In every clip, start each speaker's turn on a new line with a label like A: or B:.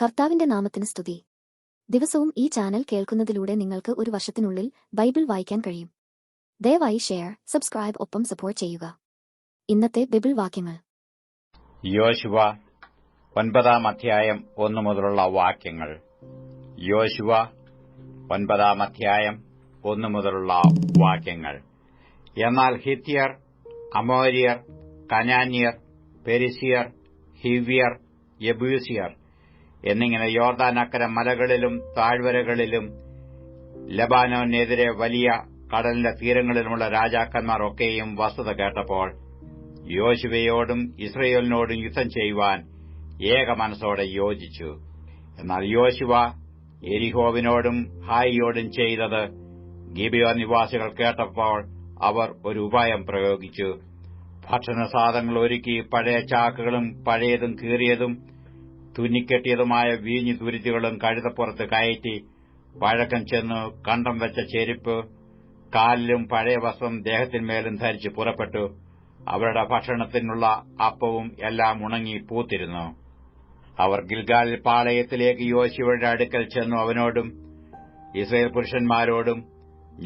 A: കർത്താവിന്റെ നാമത്തിന് സ്തുതി ദിവസവും ഈ ചാനൽ കേൾക്കുന്നതിലൂടെ നിങ്ങൾക്ക് ഒരു വർഷത്തിനുള്ളിൽ ബൈബിൾ വായിക്കാൻ കഴിയും ദയവായി ഷെയർ സബ്സ്ക്രൈബ് ഒപ്പം സപ്പോർട്ട് ചെയ്യുക ഇന്നത്തെ ബൈബിൾ വാക്യങ്ങൾ യോശുവ ഒൻപതാം അധ്യായം ഒന്നു മുതലുള്ള വാക്യങ്ങൾ യോശുവ ഒൻപതാം അധ്യായം ഒന്നു മുതലുള്ള വാക്യങ്ങൾ എന്നാൽ ഹിത്യർ അമോരിയർ കനാന്യർ പെരിസിയർ ഹിവ്യർ യബൂസിയർ എന്നിങ്ങനെ യോർദാൻ അക്കര മലകളിലും താഴ്വരകളിലും ലബാനോനെതിരെ വലിയ കടലിന്റെ തീരങ്ങളിലുമുള്ള രാജാക്കന്മാർ ഒക്കെയും വസ്തുത കേട്ടപ്പോൾ യോശുവയോടും ഇസ്രയേലിനോടും യുദ്ധം ചെയ്യുവാൻ ഏക മനസ്സോടെ യോജിച്ചു എന്നാൽ യോശുവ എരിഹോവിനോടും ഹായിയോടും ചെയ്തത് ഗിബിയോ നിവാസികൾ കേട്ടപ്പോൾ അവർ ഒരു ഉപായം പ്രയോഗിച്ചു ഭക്ഷണ സാധനങ്ങൾ ഒരുക്കി പഴയ ചാക്കുകളും പഴയതും കീറിയതും തുന്നിക്കെട്ടിയതുമായ വീഞ്ഞു തുരുത്തുകളും കഴുതപ്പുറത്ത് കയറ്റി വഴക്കം ചെന്നു കണ്ടം വെച്ച ചെരുപ്പ് കാലിലും പഴയ വസ്ത്രം ദേഹത്തിന്മേലും ധരിച്ച് പുറപ്പെട്ടു അവരുടെ ഭക്ഷണത്തിനുള്ള അപ്പവും എല്ലാം ഉണങ്ങി പൂത്തിരുന്നു അവർ ഗിൽഗാൽ പാളയത്തിലേക്ക് യോശിയുടെ അടുക്കൽ ചെന്നു അവനോടും ഇസ്രയേൽ പുരുഷന്മാരോടും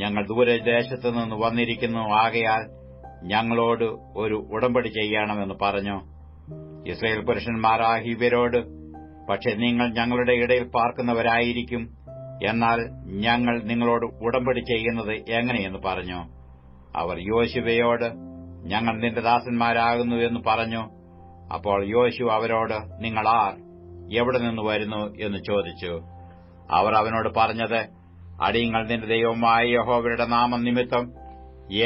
A: ഞങ്ങൾ ദൂരദേശത്ത് നിന്ന് വന്നിരിക്കുന്നു ആകയാൽ ഞങ്ങളോട് ഒരു ഉടമ്പടി ചെയ്യണമെന്ന് പറഞ്ഞു ഇസ്രയേൽ പുരുഷന്മാരാഹിവരോട് പക്ഷെ നിങ്ങൾ ഞങ്ങളുടെ ഇടയിൽ പാർക്കുന്നവരായിരിക്കും എന്നാൽ ഞങ്ങൾ നിങ്ങളോട് ഉടമ്പടി ചെയ്യുന്നത് എങ്ങനെയെന്ന് പറഞ്ഞു അവർ യോശുവയോട് ഞങ്ങൾ നിന്റെ ദാസന്മാരാകുന്നു എന്ന് പറഞ്ഞു അപ്പോൾ യോശു അവരോട് നിങ്ങൾ ആർ എവിടെ നിന്ന് വരുന്നു എന്ന് ചോദിച്ചു അവർ അവനോട് പറഞ്ഞത് അടിയങ്ങൾ നിന്റെ ദൈവമായ യഹോവയുടെ നാമം നിമിത്തം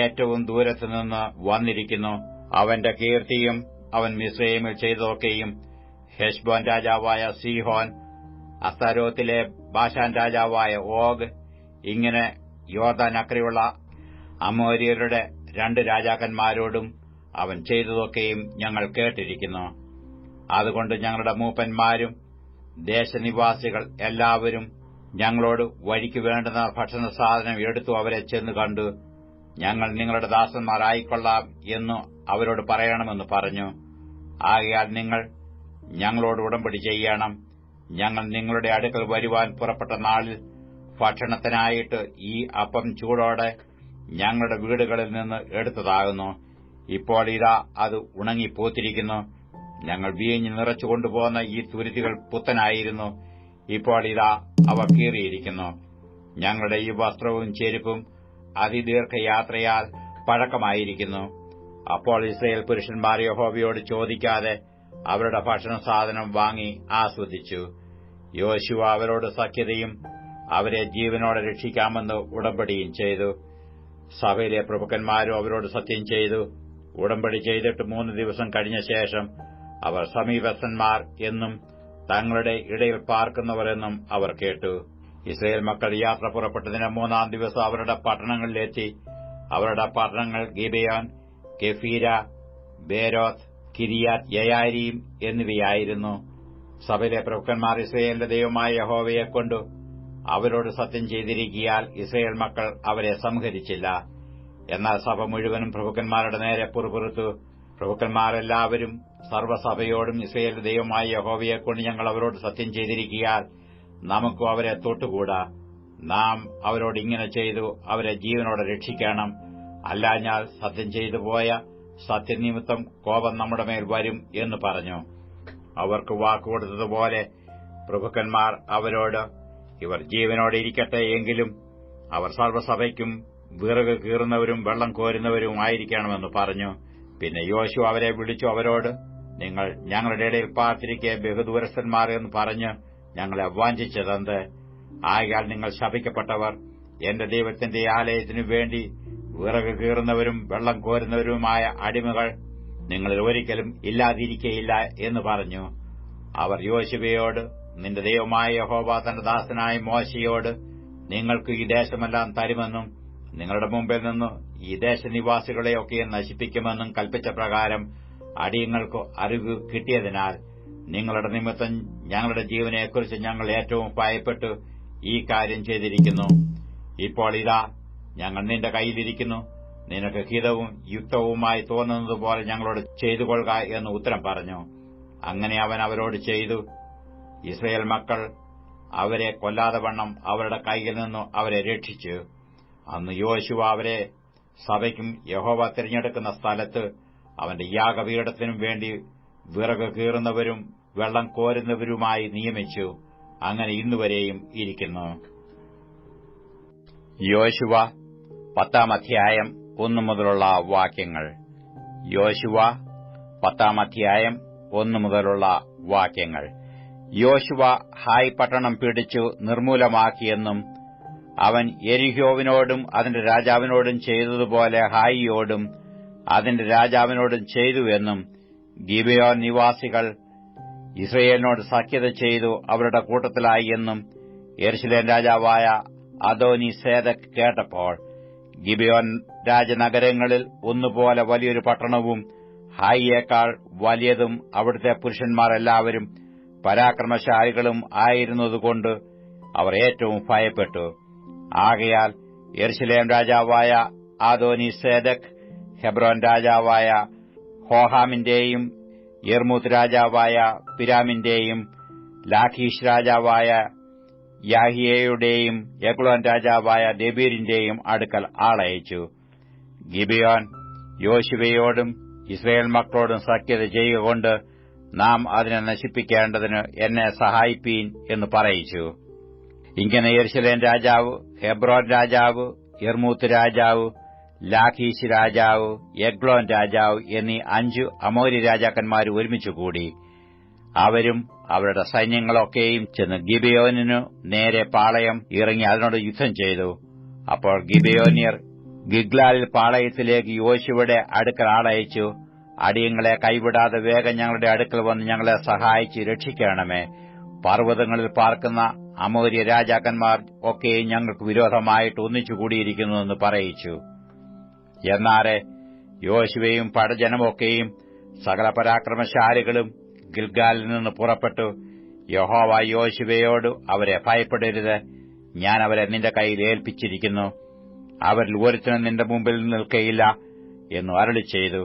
A: ഏറ്റവും ദൂരത്തുനിന്ന് വന്നിരിക്കുന്നു അവന്റെ കീർത്തിയും അവൻ മിശ്രയിമിൽ ചെയ്തതൊക്കെയും ഹെഷ്ബോൻ രാജാവായ സീഹോൻ അസ്തരോത്തിലെ ബാഷാൻ രാജാവായ ഓഗ് ഇങ്ങനെ യോർദാൻ അക്കരെയുള്ള അമോര്യരുടെ രണ്ട് രാജാക്കന്മാരോടും അവൻ ചെയ്തതൊക്കെയും ഞങ്ങൾ കേട്ടിരിക്കുന്നു അതുകൊണ്ട് ഞങ്ങളുടെ മൂപ്പന്മാരും ദേശനിവാസികൾ എല്ലാവരും ഞങ്ങളോട് വഴിക്ക് വേണ്ടുന്ന ഭക്ഷണ സാധനം എടുത്തു അവരെ ചെന്ന് കണ്ടു ഞങ്ങൾ നിങ്ങളുടെ ദാസന്മാരായിക്കൊള്ളാം എന്നു അവരോട് പറയണമെന്ന് പറഞ്ഞു ആകയാൽ നിങ്ങൾ ഞങ്ങളോട് ഉടമ്പടി ചെയ്യണം ഞങ്ങൾ നിങ്ങളുടെ അടുക്കൽ വരുവാൻ പുറപ്പെട്ട നാളിൽ ഭക്ഷണത്തിനായിട്ട് ഈ അപ്പം ചൂടോടെ ഞങ്ങളുടെ വീടുകളിൽ നിന്ന് എടുത്തതാകുന്നു ഇപ്പോൾ ഇതാ അത് ഉണങ്ങിപ്പോത്തിരിക്കുന്നു ഞങ്ങൾ വീഞ്ഞ് നിറച്ചു കൊണ്ടുപോകുന്ന ഈ തുരുത്തികൾ പുത്തനായിരുന്നു ഇപ്പോൾ ഇതാ അവ കീറിയിരിക്കുന്നു ഞങ്ങളുടെ ഈ വസ്ത്രവും ചെരുപ്പും അതിദീർഘയാത്രയാൽ പഴക്കമായിരിക്കുന്നു അപ്പോൾ ഇസ്രയേൽ പുരുഷന്മാരെ ഹോബിയോട് ചോദിക്കാതെ അവരുടെ ഭക്ഷണ സാധനം വാങ്ങി ആസ്വദിച്ചു യോശുവ അവരോട് സഖ്യതയും അവരെ ജീവനോടെ രക്ഷിക്കാമെന്ന് ഉടമ്പടിയും ചെയ്തു സഭയിലെ പ്രമുഖന്മാരും അവരോട് സത്യം ചെയ്തു ഉടമ്പടി ചെയ്തിട്ട് മൂന്ന് ദിവസം കഴിഞ്ഞ ശേഷം അവർ സമീപസ്ഥന്മാർ എന്നും തങ്ങളുടെ ഇടയിൽ പാർക്കുന്നവരെന്നും അവർ കേട്ടു ഇസ്രയേൽ മക്കൾ യാത്ര പുറപ്പെട്ടതിന് മൂന്നാം ദിവസം അവരുടെ പട്ടണങ്ങളിലെത്തി അവരുടെ പട്ടണങ്ങൾ ഗിബിയാൻ കെഫീര ബേരോത്ത് കിരിയാത് യയാരീം എന്നിവയായിരുന്നു സഭയിലെ പ്രഭുക്കന്മാർ ഇസ്രയേലിന്റെ ദൈവമായ യഹോവയെ കൊണ്ടു അവരോട് സത്യം ചെയ്തിരിക്കിയാൽ ഇസ്രയേൽ മക്കൾ അവരെ സംഹരിച്ചില്ല എന്നാൽ സഭ മുഴുവനും പ്രഭുക്കന്മാരുടെ നേരെ പുറപുറത്തു പ്രഭുക്കന്മാരെല്ലാവരും സർവ്വസഭയോടും ഇസ്രയേലിന്റെ ദൈവമായ യഹോവയെ കൊണ്ട് ഞങ്ങൾ അവരോട് സത്യം ചെയ്തിരിക്കിയാൽ നമുക്കും അവരെ തൊട്ടുകൂടാ നാം അവരോട് ഇങ്ങനെ ചെയ്തു അവരെ ജീവനോടെ രക്ഷിക്കണം അല്ലാഞ്ഞാൽ സത്യം ചെയ്തു പോയ സത്യനിമിത്തം കോപം നമ്മുടെ മേൽ വരും എന്ന് പറഞ്ഞു അവർക്ക് വാക്കുകൊടുത്തതുപോലെ പ്രഭുക്കന്മാർ അവരോട് ഇവർ ജീവനോടെ ഇരിക്കട്ടെ എങ്കിലും അവർ സർവ്വസഭയ്ക്കും വിറക് കീറുന്നവരും വെള്ളം കോരുന്നവരും ആയിരിക്കണമെന്ന് പറഞ്ഞു പിന്നെ യോശു അവരെ വിളിച്ചു അവരോട് നിങ്ങൾ ഞങ്ങളുടെ ഇടയിൽ പാർത്തിരിക്കെ ബഹുദൂരസ്ഥന്മാർ എന്ന് പറഞ്ഞ് ഞങ്ങളെ വാഞ്ചിച്ചതെന്ത് ആയാൽ നിങ്ങൾ ശപിക്കപ്പെട്ടവർ എന്റെ ദൈവത്തിന്റെ ആലയത്തിനു വേണ്ടി വിറക് കീറുന്നവരും വെള്ളം കോരുന്നവരുമായ അടിമകൾ നിങ്ങളിൽ ഒരിക്കലും ഇല്ലാതിരിക്കയില്ല എന്ന് പറഞ്ഞു അവർ യോശുവയോട് നിന്റെ ദൈവമായ യഹോബ തന്റെ ദാസനായ മോശയോട് നിങ്ങൾക്ക് ഈ ദേശമെല്ലാം തരുമെന്നും നിങ്ങളുടെ മുമ്പിൽ നിന്ന് ഈ ദേശനിവാസികളെയൊക്കെ നശിപ്പിക്കുമെന്നും കൽപ്പിച്ച പ്രകാരം അടിയങ്ങൾക്ക് അറിവ് കിട്ടിയതിനാൽ നിങ്ങളുടെ നിമിത്തം ഞങ്ങളുടെ ജീവനെക്കുറിച്ച് ഞങ്ങൾ ഏറ്റവും ഭയപ്പെട്ട് ഈ കാര്യം ചെയ്തിരിക്കുന്നു ഇപ്പോൾ ഇതാ ഞങ്ങൾ നിന്റെ കയ്യിലിരിക്കുന്നു നിനക്ക് ഹിതവും യുക്തവുമായി തോന്നുന്നതുപോലെ ഞങ്ങളോട് ചെയ്തു കൊള്ളുക എന്ന് ഉത്തരം പറഞ്ഞു അങ്ങനെ അവൻ അവരോട് ചെയ്തു ഇസ്രയേൽ മക്കൾ അവരെ കൊല്ലാതെ വണ്ണം അവരുടെ കൈയിൽ നിന്നു അവരെ രക്ഷിച്ചു അന്ന് യോശുവ അവരെ സഭയ്ക്കും യഹോവ തിരഞ്ഞെടുക്കുന്ന സ്ഥലത്ത് അവന്റെ യാഗപീഠത്തിനും വേണ്ടി വിറക് കീറുന്നവരും വെള്ളം കോരുന്നവരുമായി നിയമിച്ചു അങ്ങനെ ഇന്നുവരെയും ഇരിക്കുന്നു യോശുവ പത്താം അധ്യായം ഒന്നു മുതലുള്ള വാക്യങ്ങൾ യോശുവ പത്താം അധ്യായം ഒന്നു മുതലുള്ള വാക്യങ്ങൾ യോശുവ ഹായ് പട്ടണം പിടിച്ചു നിർമൂലമാക്കിയെന്നും അവൻ എരിഹ്യോവിനോടും അതിന്റെ രാജാവിനോടും ചെയ്തതുപോലെ ഹായിയോടും അതിന്റെ രാജാവിനോടും ചെയ്തുവെന്നും ഗിബയോ നിവാസികൾ ഇസ്രയേലിനോട് സഖ്യത ചെയ്തു അവരുടെ കൂട്ടത്തിലായി എന്നും എർശിലേൻ രാജാവായ അദോനി സേദക് കേട്ടപ്പോൾ ഗിബിയോൻ രാജനഗരങ്ങളിൽ ഒന്നുപോലെ വലിയൊരു പട്ടണവും ഹായിയേക്കാൾ വലിയതും അവിടുത്തെ പുരുഷന്മാരെല്ലാവരും പരാക്രമശാലികളും ആയിരുന്നതുകൊണ്ട് അവർ ഏറ്റവും ഭയപ്പെട്ടു ആകയാൽ എർശിലേം രാജാവായ ആദോനി സേദക് ഹെബ്രോൻ രാജാവായ ഹോഹാമിന്റെയും യർമൂത്ത് രാജാവായ പിരാമിന്റെയും ലാഖീഷ് രാജാവായ യാഹിയയുടെയും എഗ്ലോൻ രാജാവായ ദബീറിന്റെയും അടുക്കൽ ആളയച്ചു ഗിബിയോൻ യോശുവയോടും ഇസ്രയേൽ മക്കളോടും സഖ്യത ചെയ്യുക നാം അതിനെ നശിപ്പിക്കേണ്ടതിന് എന്നെ സഹായിപ്പീൻ എന്ന് പറയിച്ചു ഇങ്ങനെ യെർശലേം രാജാവ് ഹെബ്രോൻ രാജാവ് ഇർമൂത്ത് രാജാവ് ലാഖീശ് രാജാവ് എഗ്ലോൻ രാജാവ് എന്നീ അഞ്ചു അമോരി രാജാക്കന്മാർ ഒരുമിച്ചുകൂടി അവരും അവരുടെ സൈന്യങ്ങളൊക്കെയും ചെന്ന് ഗിബിയോനു നേരെ പാളയം ഇറങ്ങി അതിനോട് യുദ്ധം ചെയ്തു അപ്പോൾ ഗിബിയോനിയർ ഗിഗ്ലാലിൽ പാളയത്തിലേക്ക് യോശുവയുടെ അടുക്കൽ ആളയച്ചു അടിയങ്ങളെ കൈവിടാതെ വേഗം ഞങ്ങളുടെ അടുക്കൽ വന്ന് ഞങ്ങളെ സഹായിച്ച് രക്ഷിക്കണമേ പർവ്വതങ്ങളിൽ പാർക്കുന്ന അമൂര്യ രാജാക്കന്മാർ ഒക്കെയും ഞങ്ങൾക്ക് വിരോധമായിട്ട് ഒന്നിച്ചുകൂടിയിരിക്കുന്നുവെന്ന് പറയിച്ചു എന്നാറെ യോശുവയും പടജനമൊക്കെയും സകല പരാക്രമശാലികളും ഗിൽഗാലിൽ നിന്ന് പുറപ്പെട്ടു യഹോവ യോശുവയോട് അവരെ ഭയപ്പെടരുത് ഞാൻ അവരെ നിന്റെ കയ്യിൽ ഏൽപ്പിച്ചിരിക്കുന്നു അവരിൽ ഒരുത്തനും നിന്റെ മുമ്പിൽ നിൽക്കയില്ല എന്ന് അരളി ചെയ്തു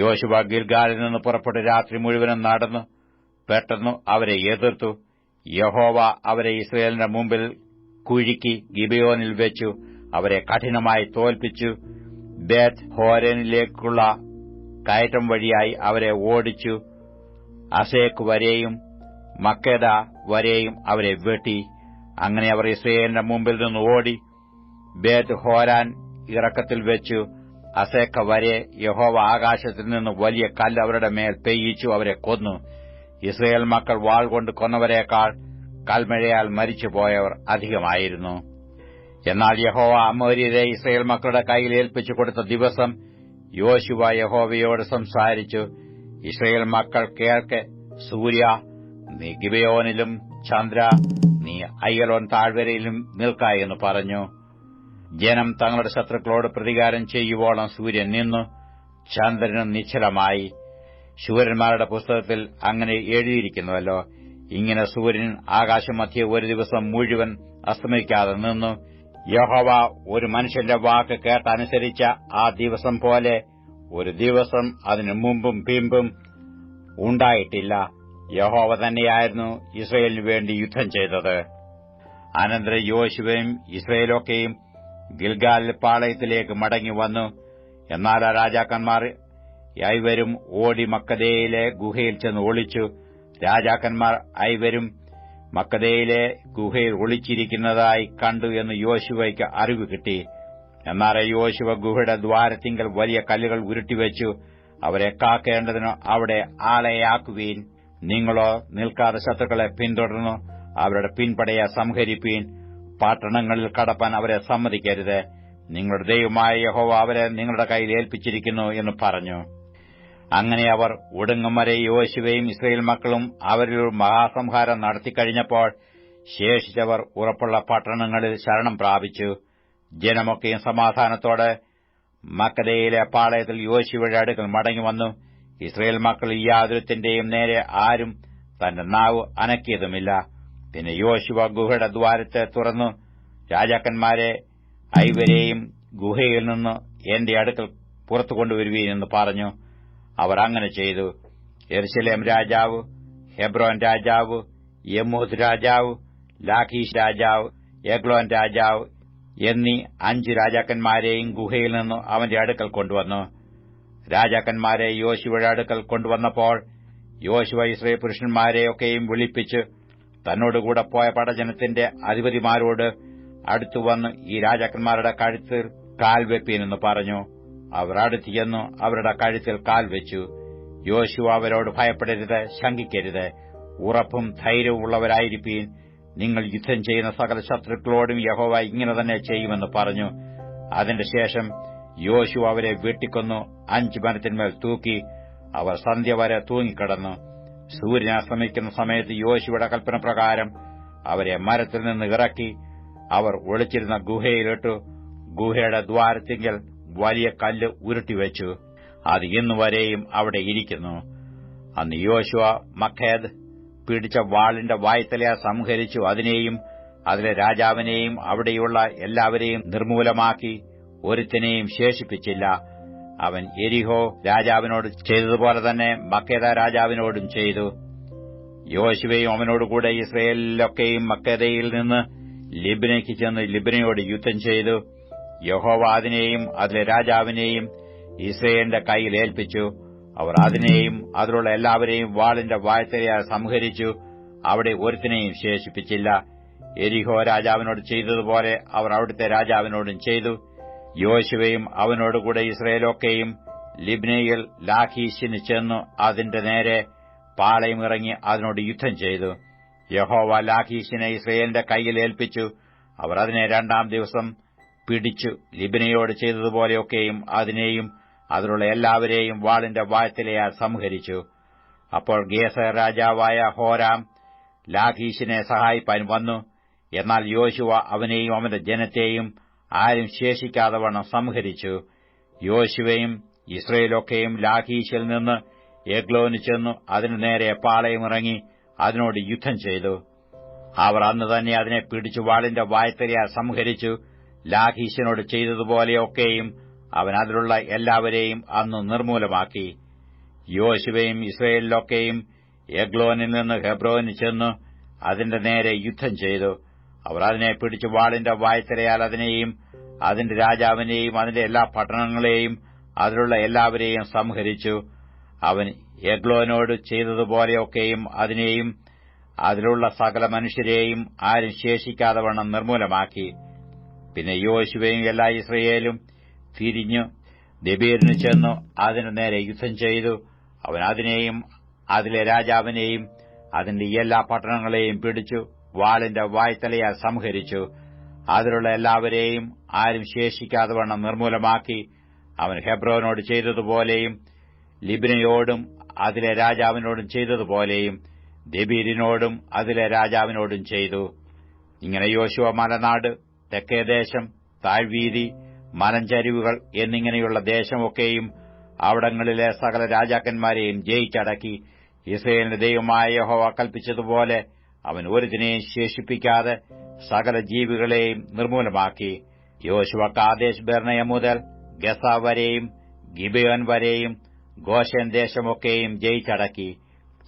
A: യോശുവ ഗിൽഗാലിൽ നിന്ന് പുറപ്പെട്ട് രാത്രി മുഴുവനും നടന്നു പെട്ടെന്ന് അവരെ എതിർത്തു യഹോവ അവരെ ഇസ്രയേലിന്റെ മുമ്പിൽ കുഴുക്കി ഗിബിയോനിൽ വെച്ചു അവരെ കഠിനമായി തോൽപ്പിച്ചു ബേത്ത് ഹോരനിലേക്കുള്ള കയറ്റം വഴിയായി അവരെ ഓടിച്ചു അസേക്ക് വരെയും മക്കേദ വരെയും അവരെ വെട്ടി അങ്ങനെ അവർ ഇസ്രയേലിന്റെ മുമ്പിൽ നിന്ന് ഓടി ബേത് ഹോരാൻ ഇറക്കത്തിൽ വെച്ചു അസേക്ക വരെ യഹോവ ആകാശത്തിൽ നിന്ന് വലിയ കല്ല് അവരുടെ മേൽ പെയ്യിച്ചു അവരെ കൊന്നു ഇസ്രയേൽ മക്കൾ വാൾ കൊണ്ട് കൊന്നവരേക്കാൾ കൽമഴയാൽ മരിച്ചുപോയവർ അധികമായിരുന്നു എന്നാൽ യഹോവ അമോര്യരെ ഇസ്രയേൽ മക്കളുടെ കയ്യിൽ ഏൽപ്പിച്ചു കൊടുത്ത ദിവസം യോശുവ യഹോവയോട് സംസാരിച്ചു ഇസ്രയേൽ മക്കൾ കേൾക്കെ സൂര്യ നീ ഗിബയോനിലും ചന്ദ്ര നീ അയ്യലോൻ താഴ്വരയിലും നിൽക്ക എന്ന് പറഞ്ഞു ജനം തങ്ങളുടെ ശത്രുക്കളോട് പ്രതികാരം ചെയ്യുവോളം സൂര്യൻ നിന്നു ചന്ദ്രനും നിശ്ചലമായി ശൂരന്മാരുടെ പുസ്തകത്തിൽ അങ്ങനെ എഴുതിയിരിക്കുന്നുവല്ലോ ഇങ്ങനെ സൂര്യൻ ആകാശമധ്യ ഒരു ദിവസം മുഴുവൻ അസ്തമിക്കാതെ നിന്നു യഹോവ ഒരു മനുഷ്യന്റെ വാക്ക് കേട്ടനുസരിച്ച ആ ദിവസം പോലെ ഒരു ദിവസം അതിനു മുമ്പും പിമ്പും ഉണ്ടായിട്ടില്ല യഹോവ തന്നെയായിരുന്നു ഇസ്രയേലിനു വേണ്ടി യുദ്ധം ചെയ്തത് അനന്തര യോശുവയും ഇസ്രയേലൊക്കെയും ഗിൽഗാൽ പാളയത്തിലേക്ക് മടങ്ങി വന്നു എന്നാൽ ആ രാജാക്കന്മാർ ഐവരും ഓടി മക്കതയിലെ ഗുഹയിൽ ചെന്ന് ഒളിച്ചു രാജാക്കന്മാർ ഐവരും മക്കതയിലെ ഗുഹയിൽ ഒളിച്ചിരിക്കുന്നതായി കണ്ടു എന്ന് യോശുവയ്ക്ക് അറിവ് കിട്ടി എന്നാൽ യോശുവ ഗുഹയുടെ ദ്വാരത്തിങ്കൽ വലിയ കല്ലുകൾ ഉരുട്ടിവെച്ചു അവരെ കാക്കേണ്ടതിന് അവിടെ ആലയാക്കുവീൻ നിങ്ങളോ നിൽക്കാതെ ശത്രുക്കളെ പിന്തുടർന്നു അവരുടെ പിൻപടയെ സംഹരിപ്പീൻ പട്ടണങ്ങളിൽ കടപ്പാൻ അവരെ സമ്മതിക്കരുത് നിങ്ങളുടെ ദൈവമായ യഹോവ അവരെ നിങ്ങളുടെ കയ്യിൽ ഏൽപ്പിച്ചിരിക്കുന്നു എന്ന് പറഞ്ഞു അങ്ങനെ അവർ ഒടുങ്ങും വരെ യോശുവയും ഇസ്രയേൽ മക്കളും അവരിലൊരു മഹാസംഹാരം നടത്തിക്കഴിഞ്ഞപ്പോൾ ശേഷിച്ചവർ ഉറപ്പുള്ള പട്ടണങ്ങളിൽ ശരണം പ്രാപിച്ചു ജനമൊക്കെയും സമാധാനത്തോടെ മക്കതയിലെ പാളയത്തിൽ യോശിയുടെ അടുക്കൽ മടങ്ങിവന്നു ഇസ്രയേൽ മക്കൾ യാതൊരുത്തിന്റെയും നേരെ ആരും തന്റെ നാവ് അനക്കിയതുമില്ല പിന്നെ യോശുവ ഗുഹയുടെ ദ്വാരത്തെ തുറന്നു രാജാക്കന്മാരെ ഐവരെയും ഗുഹയിൽ നിന്ന് എന്റെ അടുക്കൽ പുറത്തു കൊണ്ടുവരുവീനെന്ന് പറഞ്ഞു അവർ അങ്ങനെ ചെയ്തു എർശലേം രാജാവ് ഹെബ്രോൻ രാജാവ് യമൂദ് രാജാവ് ലാഖീഷ് രാജാവ് എഗ്ലോൻ രാജാവ് എന്നീ അഞ്ച് രാജാക്കന്മാരെയും ഗുഹയിൽ നിന്ന് അവന്റെ അടുക്കൽ കൊണ്ടുവന്നു രാജാക്കന്മാരെ യോശുവയുടെ അടുക്കൽ കൊണ്ടുവന്നപ്പോൾ യോശുവ ഇസ്രേ പുരുഷന്മാരെയൊക്കെയും വിളിപ്പിച്ച് തന്നോടുകൂടെ പോയ പടജനത്തിന്റെ അധിപതിമാരോട് അടുത്തുവന്ന് ഈ രാജാക്കന്മാരുടെ കഴുത്തിൽ കാൽ പറഞ്ഞു അവർ അടുത്തിയെന്നു അവരുടെ കഴുത്തിൽ കാൽ വെച്ചു യോശുവ അവരോട് ഭയപ്പെടരുത് ശങ്കിക്കരുത് ഉറപ്പും ഉള്ളവരായിരിക്കും നിങ്ങൾ യുദ്ധം ചെയ്യുന്ന സകല ശത്രുക്കളോടും യഹോവ ഇങ്ങനെ തന്നെ ചെയ്യുമെന്ന് പറഞ്ഞു അതിന്റെ ശേഷം യോശു അവരെ വെട്ടിക്കൊന്നു അഞ്ച് മരത്തിന്മേൽ തൂക്കി അവർ സന്ധ്യ വരെ തൂങ്ങിക്കിടന്നു സൂര്യൻ അസ്തമിക്കുന്ന സമയത്ത് യോശുവിടെ കൽപ്പന പ്രകാരം അവരെ മരത്തിൽ നിന്ന് ഇറക്കി അവർ ഒളിച്ചിരുന്ന ഗുഹയിലിട്ടു ഗുഹയുടെ ദ്വാരത്തിങ്കൽ വലിയ കല്ല് ഉരുട്ടിവെച്ചു അത് ഇന്നുവരെയും അവിടെ ഇരിക്കുന്നു അന്ന് യോശുവ മഖേദ് പിടിച്ച വാളിന്റെ വായ്ത്തലയ സംഹരിച്ചു അതിനെയും അതിലെ രാജാവിനെയും അവിടെയുള്ള എല്ലാവരെയും നിർമൂലമാക്കി ഒരുത്തിനെയും ശേഷിപ്പിച്ചില്ല അവൻ എരിഹോ രാജാവിനോട് ചെയ്തതുപോലെ തന്നെ മക്കേദ രാജാവിനോടും ചെയ്തു യോശുവയും അവനോടുകൂടെ ഇസ്രയേലിലൊക്കെയും മക്കേദയിൽ നിന്ന് ലിബിനയ്ക്ക് ചെന്ന് ലിബിനയോട് യുദ്ധം ചെയ്തു യഹോവാദിനെയും അതിലെ രാജാവിനെയും ഇസ്രയേലിന്റെ കൈയിൽ ഏൽപ്പിച്ചു അവർ അതിനെയും അതിലുള്ള എല്ലാവരെയും വാളിന്റെ വാഴ്ത്തരയാൽ സംഹരിച്ചു അവിടെ ഒരുത്തിനെയും ശേഷിപ്പിച്ചില്ല എരിഹോ രാജാവിനോട് ചെയ്തതുപോലെ അവർ അവിടുത്തെ രാജാവിനോടും ചെയ്തു യോശുവയും അവനോടുകൂടെ ഇസ്രയേലൊക്കെയും ലിബ്നയിൽ ലാഖീശിന് ചെന്നു അതിന്റെ നേരെ പാളയമിറങ്ങി അതിനോട് യുദ്ധം ചെയ്തു യഹോവ ലാഖീശിനെ ഇസ്രയേലിന്റെ കൈയിൽ ഏൽപ്പിച്ചു അവർ അതിനെ രണ്ടാം ദിവസം പിടിച്ചു ലിബിനയോട് ചെയ്തതുപോലെയൊക്കെയും അതിനെയും അതിലുള്ള എല്ലാവരെയും വാളിന്റെ വാഴത്തിലയാൽ സംഹരിച്ചു അപ്പോൾ ഗേസ രാജാവായ ഹോരാം ലാഖീഷിനെ സഹായിപ്പാൻ വന്നു എന്നാൽ യോശുവ അവനെയും അവന്റെ ജനത്തെയും ആരും ശേഷിക്കാതെ വണ്ണം സംഹരിച്ചു യോശുവയും ഇസ്രയേലൊക്കെയും ലാഖീഷിൽ നിന്ന് എഗ്ലോന് ചെന്നു അതിനു നേരെ പാളയമിറങ്ങി അതിനോട് യുദ്ധം ചെയ്തു അവർ അന്ന് തന്നെ അതിനെ പിടിച്ചു വാളിന്റെ വായ്ത്തലയാൽ സംഹരിച്ചു ലാഖീഷിനോട് ചെയ്തതുപോലെയൊക്കെയും അവൻ അതിലുള്ള എല്ലാവരെയും അന്ന് നിർമൂലമാക്കി യോശുവയും ഇസ്രയേലിലൊക്കെയും എഗ്ലോനിൽ നിന്ന് ഹെബ്രോനിൽ ചെന്ന് അതിന്റെ നേരെ യുദ്ധം ചെയ്തു അവർ അതിനെ പിടിച്ചു വാളിന്റെ വായ്ത്തലയാൽ അതിനെയും അതിന്റെ രാജാവിനെയും അതിന്റെ എല്ലാ പട്ടണങ്ങളെയും അതിലുള്ള എല്ലാവരെയും സംഹരിച്ചു അവൻ എഗ്ലോനോട് ചെയ്തതുപോലെയൊക്കെയും അതിനെയും അതിലുള്ള സകല മനുഷ്യരെയും ആരും ശേഷിക്കാതെ വണ്ണം നിർമൂലമാക്കി പിന്നെ യോശുവയും എല്ലാ ഇസ്രയേലും തിരിഞ്ഞു ദബീറിന് ചെന്നു അതിനു നേരെ യുദ്ധം ചെയ്തു അവൻ അതിനെയും അതിലെ രാജാവിനെയും അതിന്റെ എല്ലാ പട്ടണങ്ങളെയും പിടിച്ചു വാളിന്റെ വായ്ത്തലയാൽ സംഹരിച്ചു അതിലുള്ള എല്ലാവരെയും ആരും ശേഷിക്കാതെ വണ്ണം നിർമൂലമാക്കി അവൻ ഹെബ്രോനോട് ചെയ്തതുപോലെയും ലിബിനയോടും അതിലെ രാജാവിനോടും ചെയ്തതുപോലെയും ദബീരിനോടും അതിലെ രാജാവിനോടും ചെയ്തു ഇങ്ങനെ യോശുവ മലനാട് തെക്കേദേശം താഴ്വീതി മലഞ്ചരിവുകൾ എന്നിങ്ങനെയുള്ള ദേശമൊക്കെയും അവിടങ്ങളിലെ സകല രാജാക്കന്മാരെയും ജയിച്ചടക്കി ഇസ്രയേലിന്റെ ദൈവമായ യഹോവ കൽപ്പിച്ചതുപോലെ അവൻ ഒരുതിനെയും ശേഷിപ്പിക്കാതെ സകല ജീവികളെയും നിർമൂലമാക്കി യോശുവ കാദേശ് ബെർണയ മുതൽ ഗസ വരെയും ഗിബയോൻ വരെയും ഗോഷൻ ദേശമൊക്കെയും ജയിച്ചടക്കി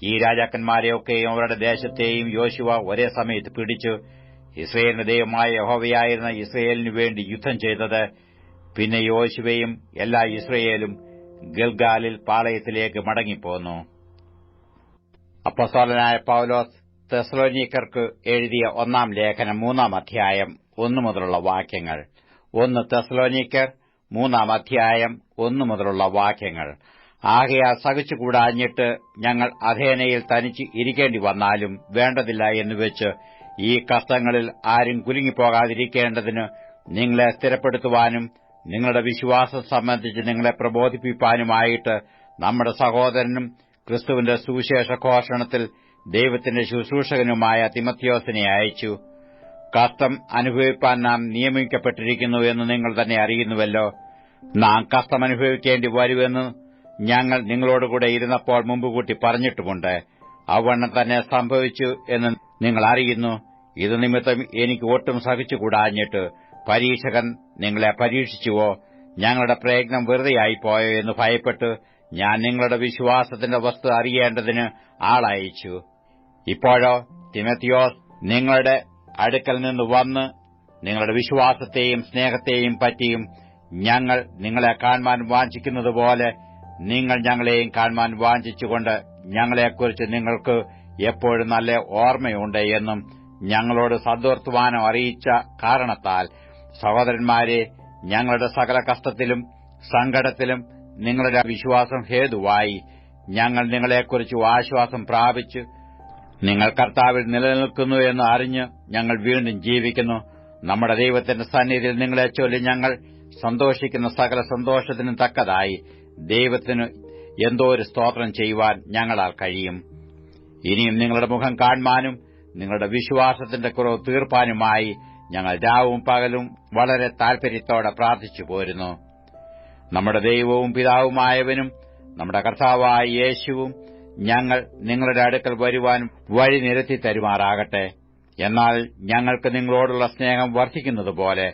A: ഈ രാജാക്കന്മാരെയൊക്കെയും അവരുടെ ദേശത്തെയും യോശുവ ഒരേ സമയത്ത് പിടിച്ചു ഇസ്രയേലിന്റെ ദൈവമായ യഹോവയായിരുന്ന ഇസ്രയേലിനു വേണ്ടി യുദ്ധം ചെയ്തത് പിന്നെ യോശുവയും എല്ലാ ഇസ്രയേലും ഗിൽഗാലിൽ പാളയത്തിലേക്ക് മടങ്ങിപ്പോന്നു അപ്പസോലനായ പൌലോസ് തെസ്ലോനിക്കർക്ക് എഴുതിയ ഒന്നാം ലേഖനം മൂന്നാം അധ്യായം ഒന്നു മുതലുള്ള വാക്യങ്ങൾ ഒന്ന് തെസ്ലോനിക്കർ മൂന്നാം അധ്യായം ഒന്നു മുതലുള്ള വാക്യങ്ങൾ ആകയാൽ സഹിച്ചുകൂടാഞ്ഞിട്ട് ഞങ്ങൾ അധേനയിൽ തനിച്ച് ഇരിക്കേണ്ടി വന്നാലും വേണ്ടതില്ല എന്നുവെച്ച് ഈ കഷ്ടങ്ങളിൽ ആരും കുലുങ്ങിപ്പോകാതിരിക്കേണ്ടതിന് നിങ്ങളെ സ്ഥിരപ്പെടുത്തുവാനും നിങ്ങളുടെ വിശ്വാസം സംബന്ധിച്ച് നിങ്ങളെ പ്രബോധിപ്പിക്കാനുമായിട്ട് നമ്മുടെ സഹോദരനും ക്രിസ്തുവിന്റെ സുവിശേഷ ഘോഷണത്തിൽ ദൈവത്തിന്റെ ശുശ്രൂഷകനുമായ തിമത്യോസിനെ അയച്ചു കഷ്ടം അനുഭവിപ്പാൻ നാം നിയമിക്കപ്പെട്ടിരിക്കുന്നു എന്ന് നിങ്ങൾ തന്നെ അറിയുന്നുവല്ലോ നാം കഷ്ടം അനുഭവിക്കേണ്ടി വരുമെന്ന് ഞങ്ങൾ നിങ്ങളോടുകൂടെ ഇരുന്നപ്പോൾ മുമ്പുകൂട്ടി പറഞ്ഞിട്ടുമുണ്ട് അവണ്ണം തന്നെ സംഭവിച്ചു എന്ന് നിങ്ങൾ അറിയുന്നു ഇത് നിമിത്തം എനിക്ക് ഒട്ടും സഹിച്ചുകൂടാഞ്ഞിട്ട് പരീക്ഷകൻ നിങ്ങളെ പരീക്ഷിച്ചുവോ ഞങ്ങളുടെ പ്രയത്നം വെറുതെയായിപ്പോയോ എന്ന് ഭയപ്പെട്ട് ഞാൻ നിങ്ങളുടെ വിശ്വാസത്തിന്റെ വസ്തു അറിയേണ്ടതിന് ആളയച്ചു ഇപ്പോഴോ തിമത്തിയോസ് നിങ്ങളുടെ അടുക്കൽ നിന്ന് വന്ന് നിങ്ങളുടെ വിശ്വാസത്തെയും സ്നേഹത്തെയും പറ്റിയും ഞങ്ങൾ നിങ്ങളെ കാണുവാൻ വാഞ്ചിക്കുന്നതുപോലെ നിങ്ങൾ ഞങ്ങളെയും കാണുവാൻ വാഞ്ചിച്ചുകൊണ്ട് ഞങ്ങളെക്കുറിച്ച് നിങ്ങൾക്ക് എപ്പോഴും നല്ല ഓർമ്മയുണ്ട് എന്നും ഞങ്ങളോട് സദ്വർത്തുവാനം അറിയിച്ച കാരണത്താൽ സഹോദരന്മാരെ ഞങ്ങളുടെ സകല കഷ്ടത്തിലും സങ്കടത്തിലും നിങ്ങളുടെ വിശ്വാസം ഹേതുവായി ഞങ്ങൾ നിങ്ങളെക്കുറിച്ച് ആശ്വാസം പ്രാപിച്ച് നിങ്ങൾ കർത്താവിൽ നിലനിൽക്കുന്നു എന്ന് അറിഞ്ഞ് ഞങ്ങൾ വീണ്ടും ജീവിക്കുന്നു നമ്മുടെ ദൈവത്തിന്റെ സന്നിധിയിൽ നിങ്ങളെ ചൊല്ലി ഞങ്ങൾ സന്തോഷിക്കുന്ന സകല സന്തോഷത്തിനും തക്കതായി ദൈവത്തിന് എന്തോ ഒരു സ്തോത്രം ചെയ്യുവാൻ ഞങ്ങളാൽ കഴിയും ഇനിയും നിങ്ങളുടെ മുഖം കാണുവാനും നിങ്ങളുടെ വിശ്വാസത്തിന്റെ കുറവ് തീർപ്പാനുമായി ഞങ്ങൾ രാവും പകലും വളരെ താൽപര്യത്തോടെ പ്രാർത്ഥിച്ചു പോരുന്നു നമ്മുടെ ദൈവവും പിതാവുമായവനും നമ്മുടെ കർത്താവായ യേശുവും ഞങ്ങൾ നിങ്ങളുടെ അടുക്കൽ വരുവാൻ വഴി നിരത്തി തരുമാറാകട്ടെ എന്നാൽ ഞങ്ങൾക്ക് നിങ്ങളോടുള്ള സ്നേഹം വർദ്ധിക്കുന്നതുപോലെ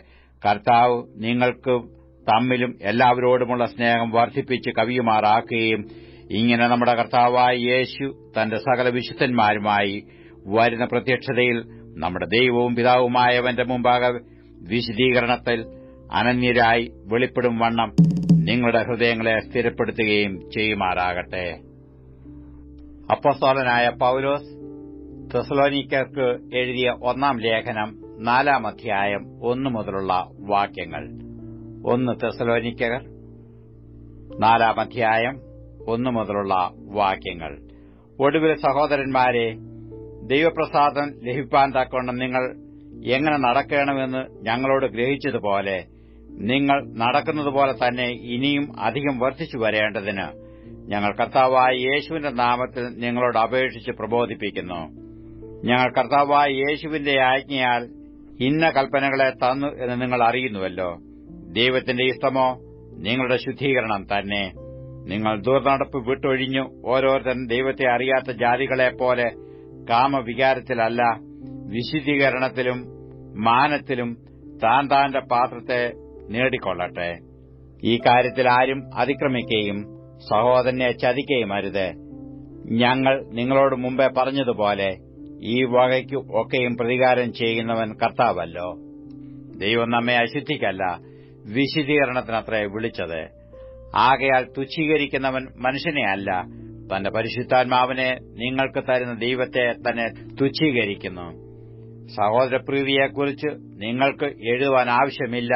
A: കർത്താവ് നിങ്ങൾക്ക് തമ്മിലും എല്ലാവരോടുമുള്ള സ്നേഹം വർദ്ധിപ്പിച്ച് കവിയുമാറാക്കുകയും ഇങ്ങനെ നമ്മുടെ കർത്താവായ യേശു തന്റെ സകല വിശുദ്ധന്മാരുമായി വരുന്ന പ്രത്യക്ഷതയിൽ നമ്മുടെ ദൈവവും പിതാവുമായവന്റെ മുമ്പാകെ വിശദീകരണത്തിൽ അനന്യരായി വെളിപ്പെടും വണ്ണം നിങ്ങളുടെ ഹൃദയങ്ങളെ സ്ഥിരപ്പെടുത്തുകയും ചെയ്യുമാറാകട്ടെ അപ്പസ്തോലനായ പൌലോസ് തെസലോനിക്കർക്ക് എഴുതിയ ഒന്നാം ലേഖനം നാലാം അധ്യായം ഒന്നു മുതലുള്ള വാക്യങ്ങൾ ഒന്ന് തെസലോനിക്കർ നാലാം അധ്യായം ഒന്നു മുതലുള്ള വാക്യങ്ങൾ ഒടുവിൽ സഹോദരന്മാരെ ദൈവപ്രസാദം ലഭിപ്പാൻ തക്കൊണ്ട് നിങ്ങൾ എങ്ങനെ നടക്കണമെന്ന് ഞങ്ങളോട് ഗ്രഹിച്ചതുപോലെ നിങ്ങൾ നടക്കുന്നതുപോലെ തന്നെ ഇനിയും അധികം വർദ്ധിച്ചു വരേണ്ടതിന് ഞങ്ങൾ കർത്താവായ യേശുവിന്റെ നാമത്തിൽ നിങ്ങളോട് അപേക്ഷിച്ച് പ്രബോധിപ്പിക്കുന്നു ഞങ്ങൾ കർത്താവായ യേശുവിന്റെ ആജ്ഞയാൽ ഇന്ന കൽപ്പനകളെ തന്നു എന്ന് നിങ്ങൾ അറിയുന്നുവല്ലോ ദൈവത്തിന്റെ ഇഷ്ടമോ നിങ്ങളുടെ ശുദ്ധീകരണം തന്നെ നിങ്ങൾ ദുർനടപ്പ് വിട്ടൊഴിഞ്ഞു ഓരോരുത്തരും ദൈവത്തെ അറിയാത്ത ജാതികളെപ്പോലെ പോലെ കാമവികാരത്തിലല്ല വിശുദ്ധീകരണത്തിലും മാനത്തിലും താൻ താന്റെ പാത്രത്തെ നേടിക്കൊള്ളട്ടെ ഈ കാര്യത്തിൽ ആരും അതിക്രമിക്കുകയും സഹോദരനെ ചതിക്കുകയും അരുത് ഞങ്ങൾ നിങ്ങളോട് മുമ്പേ പറഞ്ഞതുപോലെ ഈ വകയ്ക്കു ഒക്കെയും പ്രതികാരം ചെയ്യുന്നവൻ കർത്താവല്ലോ ദൈവം നമ്മെ അശുദ്ധിക്കല്ല വിശുദ്ധീകരണത്തിനത്രേ വിളിച്ചത് ആകയാൽ തുച്ഛീകരിക്കുന്നവൻ മനുഷ്യനെയല്ല തന്റെ പരിശുദ്ധാത്മാവിനെ നിങ്ങൾക്ക് തരുന്ന ദൈവത്തെ തന്നെ തുച്ഛീകരിക്കുന്നു സഹോദരപ്രീതിയെക്കുറിച്ച് നിങ്ങൾക്ക് എഴുതുവാൻ ആവശ്യമില്ല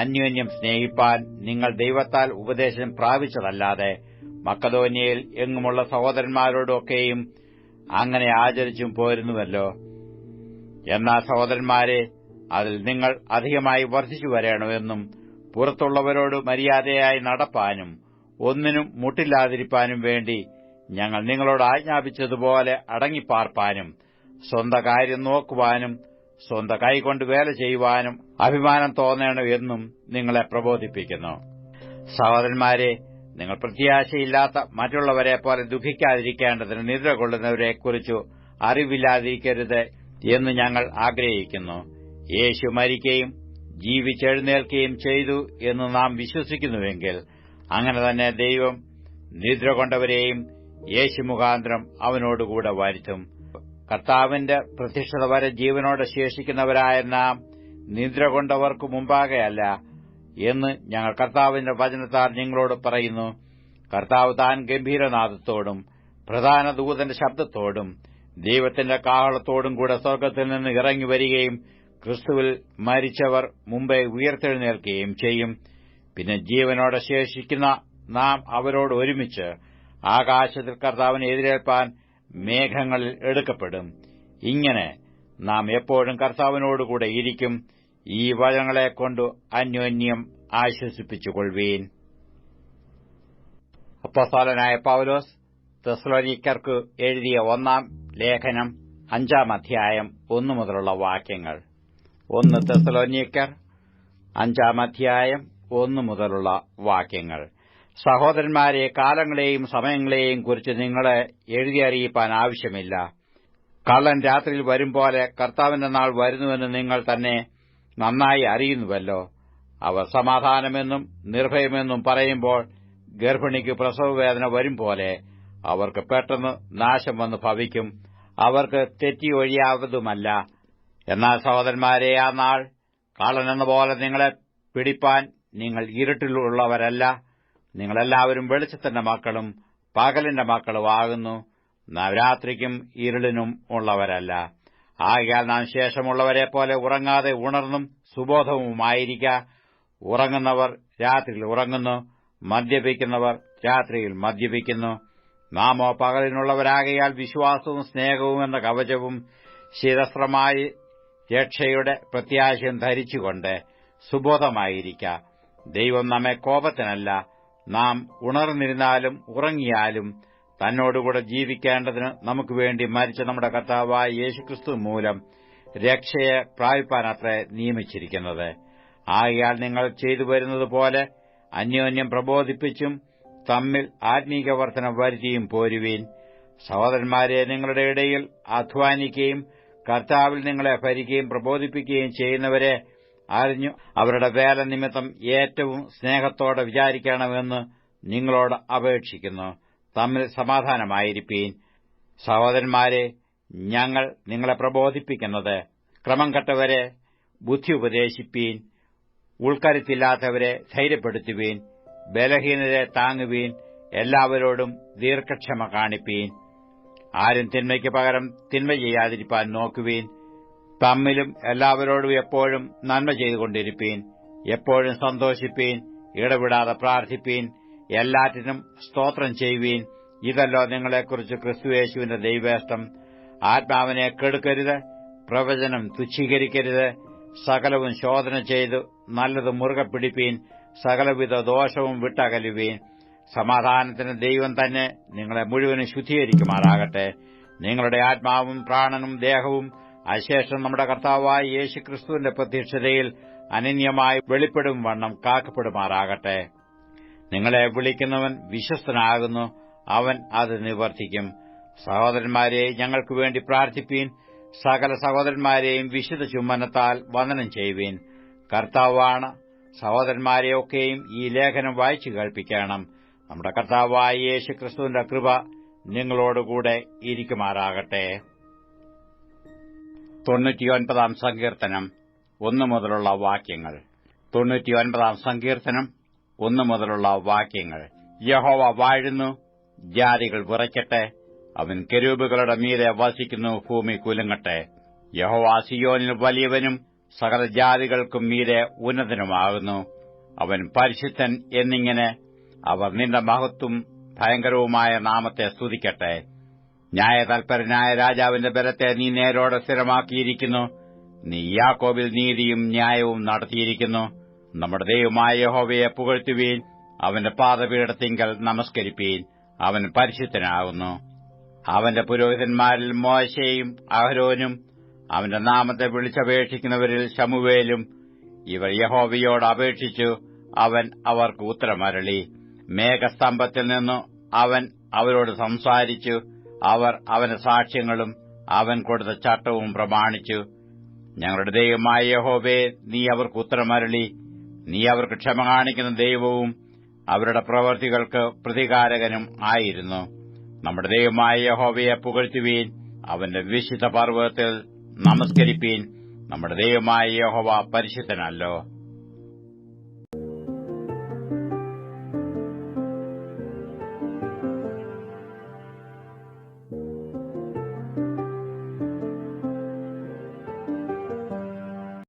A: അന്യോന്യം സ്നേഹിപ്പാൻ നിങ്ങൾ ദൈവത്താൽ ഉപദേശം പ്രാപിച്ചതല്ലാതെ മക്കതോന്യയിൽ എങ്ങുമുള്ള സഹോദരന്മാരോടൊക്കെയും അങ്ങനെ ആചരിച്ചും പോരുന്നുവല്ലോ എന്നാൽ സഹോദരന്മാരെ അതിൽ നിങ്ങൾ അധികമായി വർദ്ധിച്ചു വരണമെന്നും പുറത്തുള്ളവരോട് മര്യാദയായി നടപ്പാനും ഒന്നിനും മുട്ടില്ലാതിരിപ്പാനും വേണ്ടി ഞങ്ങൾ നിങ്ങളോട് ആജ്ഞാപിച്ചതുപോലെ അടങ്ങിപ്പാർപ്പാനും സ്വന്തം കാര്യം നോക്കുവാനും സ്വന്തം കൈകൊണ്ട് വേല ചെയ്യുവാനും അഭിമാനം തോന്നണം എന്നും നിങ്ങളെ പ്രബോധിപ്പിക്കുന്നു സഹോദരന്മാരെ നിങ്ങൾ പ്രത്യാശയില്ലാത്ത മറ്റുള്ളവരെ പോലെ ദുഃഖിക്കാതിരിക്കേണ്ടതിന് നിദ്ര കൊള്ളുന്നവരെക്കുറിച്ചു അറിവില്ലാതിരിക്കരുത് എന്ന് ഞങ്ങൾ ആഗ്രഹിക്കുന്നു യേശു മരിക്കുകയും ജീവിച്ചെഴുന്നേൽക്കുകയും ചെയ്തു എന്ന് നാം വിശ്വസിക്കുന്നുവെങ്കിൽ അങ്ങനെ തന്നെ ദൈവം നിദ്ര കൊണ്ടവരെയും യേശു മുഖാന്തരം അവനോടുകൂടെ വരുത്തും കർത്താവിന്റെ പ്രത്യക്ഷത വരെ ജീവനോടെ ശേഷിക്കുന്നവരായ നാം നിദ്ര കൊണ്ടവർക്ക് മുമ്പാകെയല്ല എന്ന് ഞങ്ങൾ കർത്താവിന്റെ വചനത്താൽ നിങ്ങളോട് പറയുന്നു കർത്താവ് താൻ ഗംഭീരനാഥത്തോടും പ്രധാന ദൂതന്റെ ശബ്ദത്തോടും ദൈവത്തിന്റെ കാഹളത്തോടും കൂടെ സ്വർഗത്തിൽ നിന്ന് ഇറങ്ങി വരികയും ക്രിസ്തുവിൽ മരിച്ചവർ മുമ്പേ ഉയർത്തെഴുന്നേൽക്കുകയും ചെയ്യും പിന്നെ ജീവനോടെ ശേഷിക്കുന്ന നാം അവരോട് ഒരുമിച്ച് ആകാശത്തിൽ കർത്താവിന് എതിരേൽപ്പാൻ മേഘങ്ങളിൽ എടുക്കപ്പെടും ഇങ്ങനെ നാം എപ്പോഴും കർത്താവിനോടുകൂടെ ഇരിക്കും ഈ കൊണ്ട് അന്യോന്യം ആശ്വസിപ്പിച്ചുകൊള്ളുവീൻ അപ്പസ്വാലനായ പൌലോസ് തെസ്ലോനിക്കർക്ക് എഴുതിയ ഒന്നാം ലേഖനം അഞ്ചാം അധ്യായം ഒന്നു മുതലുള്ള വാക്യങ്ങൾ ഒന്ന് തെസ്ലോനിക്കർ അഞ്ചാം അധ്യായം ഒന്നു മുതലുള്ള വാക്യങ്ങൾ സഹോദരന്മാരെ കാലങ്ങളെയും സമയങ്ങളെയും കുറിച്ച് നിങ്ങളെ എഴുതിയറിയിപ്പാൻ ആവശ്യമില്ല കള്ളൻ രാത്രിയിൽ വരും പോലെ കർത്താവിന്റെ നാൾ വരുന്നുവെന്ന് നിങ്ങൾ തന്നെ നന്നായി അറിയുന്നുവല്ലോ അവർ സമാധാനമെന്നും നിർഭയമെന്നും പറയുമ്പോൾ ഗർഭിണിക്ക് പ്രസവവേദന വരും പോലെ അവർക്ക് പെട്ടെന്ന് നാശം വന്ന് ഭവിക്കും അവർക്ക് തെറ്റി ഒഴിയാവതുമല്ല എന്നാൽ സഹോദരന്മാരെ ആ നാൾ കള്ളനെന്ന പോലെ നിങ്ങളെ പിടിപ്പാൻ നിങ്ങൾ ഇരുട്ടിലുള്ളവരല്ല നിങ്ങളെല്ലാവരും വെളിച്ചത്തിന്റെ മക്കളും പകലിന്റെ മക്കളും ആകുന്നു നവരാത്രിക്കും ഇരുളിനും ഉള്ളവരല്ല ആകയാൽ നാം ശേഷമുള്ളവരെ പോലെ ഉറങ്ങാതെ ഉണർന്നും സുബോധവുമായിരിക്ക ഉറങ്ങുന്നവർ രാത്രിയിൽ ഉറങ്ങുന്നു മദ്യപിക്കുന്നവർ രാത്രിയിൽ മദ്യപിക്കുന്നു നാമോ പകലിനുള്ളവരാകയാൽ വിശ്വാസവും സ്നേഹവും എന്ന കവചവും ശിരസ്ത്രമായി രക്ഷയുടെ പ്രത്യാശയും ധരിച്ചുകൊണ്ട് സുബോധമായിരിക്ക ദൈവം നമ്മെ കോപത്തിനല്ല നാം ഉണർന്നിരുന്നാലും ഉറങ്ങിയാലും തന്നോടുകൂടെ ജീവിക്കേണ്ടതിന് നമുക്ക് വേണ്ടി മരിച്ച നമ്മുടെ കർത്താവായ യേശുക്രിസ്തു മൂലം രക്ഷയെ പ്രാപിപ്പാനത്രേ നിയമിച്ചിരിക്കുന്നത് ആകയാൽ നിങ്ങൾ ചെയ്തു വരുന്നത് പോലെ അന്യോന്യം പ്രബോധിപ്പിച്ചും തമ്മിൽ ആത്മീക വർധന വരുത്തിയും പോരുവീൻ സഹോദരന്മാരെ നിങ്ങളുടെ ഇടയിൽ അധ്വാനിക്കുകയും കർത്താവിൽ നിങ്ങളെ ഭരിക്കുകയും പ്രബോധിപ്പിക്കുകയും ചെയ്യുന്നവരെ അറിഞ്ഞു അവരുടെ വേല നിമിത്തം ഏറ്റവും സ്നേഹത്തോടെ വിചാരിക്കണമെന്ന് നിങ്ങളോട് അപേക്ഷിക്കുന്നു തമ്മിൽ സമാധാനമായിരിക്കീൻ സഹോദരന്മാരെ ഞങ്ങൾ നിങ്ങളെ പ്രബോധിപ്പിക്കുന്നത് ക്രമം കെട്ടവരെ ബുദ്ധി ഉപദേശിപ്പീൻ ഉൾക്കരുത്തില്ലാത്തവരെ ധൈര്യപ്പെടുത്തുവീൻ ബലഹീനരെ താങ്ങുവീൻ എല്ലാവരോടും ദീർഘക്ഷമ കാണിപ്പീൻ ആരും തിന്മയ്ക്ക് പകരം തിന്മ ചെയ്യാതിരിപ്പാൻ നോക്കുവീൻ തമ്മിലും എല്ലാവരോടും എപ്പോഴും നന്മ ചെയ്തുകൊണ്ടിരിപ്പീൻ എപ്പോഴും സന്തോഷിപ്പീൻ ഇടപെടാതെ പ്രാർത്ഥിപ്പീൻ എല്ലാറ്റിനും സ്തോത്രം ചെയ്യുവീൻ ഇതല്ലോ നിങ്ങളെക്കുറിച്ച് ക്രിസ്തുയേശുവിന്റെ ദൈവേഷ്ടം ആത്മാവിനെ കെടുക്കരുത് പ്രവചനം തുച്ഛീകരിക്കരുത് സകലവും ശോധന ചെയ്തു നല്ലത് മുറുകെ പിടിപ്പീൻ സകലവിധ ദോഷവും വിട്ടകലുവീൻ സമാധാനത്തിന് ദൈവം തന്നെ നിങ്ങളെ മുഴുവനും ശുദ്ധീകരിക്കുമാറാകട്ടെ നിങ്ങളുടെ ആത്മാവും പ്രാണനും ദേഹവും അതിശേഷം നമ്മുടെ കർത്താവായ യേശു ക്രിസ്തുവിന്റെ പ്രത്യക്ഷതയിൽ അനന്യമായി വെളിപ്പെടും വണ്ണം കാക്കപ്പെടുമാറാകട്ടെ നിങ്ങളെ വിളിക്കുന്നവൻ വിശ്വസ്തനാകുന്നു അവൻ അത് നിവർത്തിക്കും സഹോദരന്മാരെ ഞങ്ങൾക്ക് വേണ്ടി പ്രാർത്ഥിപ്പീൻ സകല സഹോദരന്മാരെയും വിശുദ്ധ ചുമ്മനത്താൽ വന്ദനം ചെയ്യുവീൻ കർത്താവാണ് സഹോദരന്മാരെയൊക്കെയും ഈ ലേഖനം വായിച്ചു കേൾപ്പിക്കണം നമ്മുടെ കർത്താവായ യേശു ക്രിസ്തുവിന്റെ കൃപ നിങ്ങളോടുകൂടെ ഇരിക്കുമാറാകട്ടെ തൊണ്ണൂറ്റിയൊൻപതാം സങ്കീർത്തനം ഒന്നു മുതലുള്ള വാക്യങ്ങൾ തൊണ്ണൂറ്റിയൊൻപതാം സങ്കീർത്തനം ഒന്നു മുതലുള്ള വാക്യങ്ങൾ യഹോവ വാഴുന്നു ജാതികൾ വിറയ്ക്കട്ടെ അവൻ കെരൂബുകളുടെ മീതെ വസിക്കുന്നു ഭൂമി കുലുങ്ങട്ടെ യഹോവ സിയോനിൽ വലിയവനും സകല ജാതികൾക്കും മീതെ ഉന്നതനുമാകുന്നു അവൻ പരിശുദ്ധൻ എന്നിങ്ങനെ അവർ നിന്റെ മഹത്വം ഭയങ്കരവുമായ നാമത്തെ സ്തുതിക്കട്ടെ ന്യായതൽപരനായ രാജാവിന്റെ ബലത്തെ നീ നേരോടെ സ്ഥിരമാക്കിയിരിക്കുന്നു നീ യാക്കോബിൽ നീതിയും ന്യായവും നടത്തിയിരിക്കുന്നു നമ്മുടെ ദൈവമായ യഹോവയെ പുകഴ്ത്തുവീൻ അവന്റെ പാദപീഠത്തിങ്കൽ നമസ്കരിപ്പീൻ അവൻ പരിശുദ്ധനാകുന്നു അവന്റെ പുരോഹിതന്മാരിൽ മോശയും അഹരോനും അവന്റെ നാമത്തെ വിളിച്ചപേക്ഷിക്കുന്നവരിൽ ശമുവേലും ഇവർ യഹോവയോട് അപേക്ഷിച്ചു അവൻ അവർക്ക് ഉത്തരമരളി മേഘസ്തംഭത്തിൽ നിന്നു അവൻ അവരോട് സംസാരിച്ചു അവർ അവന്റെ സാക്ഷ്യങ്ങളും അവൻ കൊടുത്ത ചട്ടവും പ്രമാണിച്ചു ഞങ്ങളുടെ ദൈവമായ യഹോബേ നീ അവർക്ക് ഉത്തരമരളി നീ അവർക്ക് ക്ഷമ കാണിക്കുന്ന ദൈവവും അവരുടെ പ്രവൃത്തികൾക്ക് പ്രതികാരകനും ആയിരുന്നു നമ്മുടെ ദൈവമായ യഹോബയെ പുകഴ്ത്തുവീൻ അവന്റെ വിശുദ്ധ പർവ്വതത്തിൽ നമസ്കരിപ്പീൻ നമ്മുടെ ദൈവമായ യഹോവ പരിശുദ്ധനല്ലോ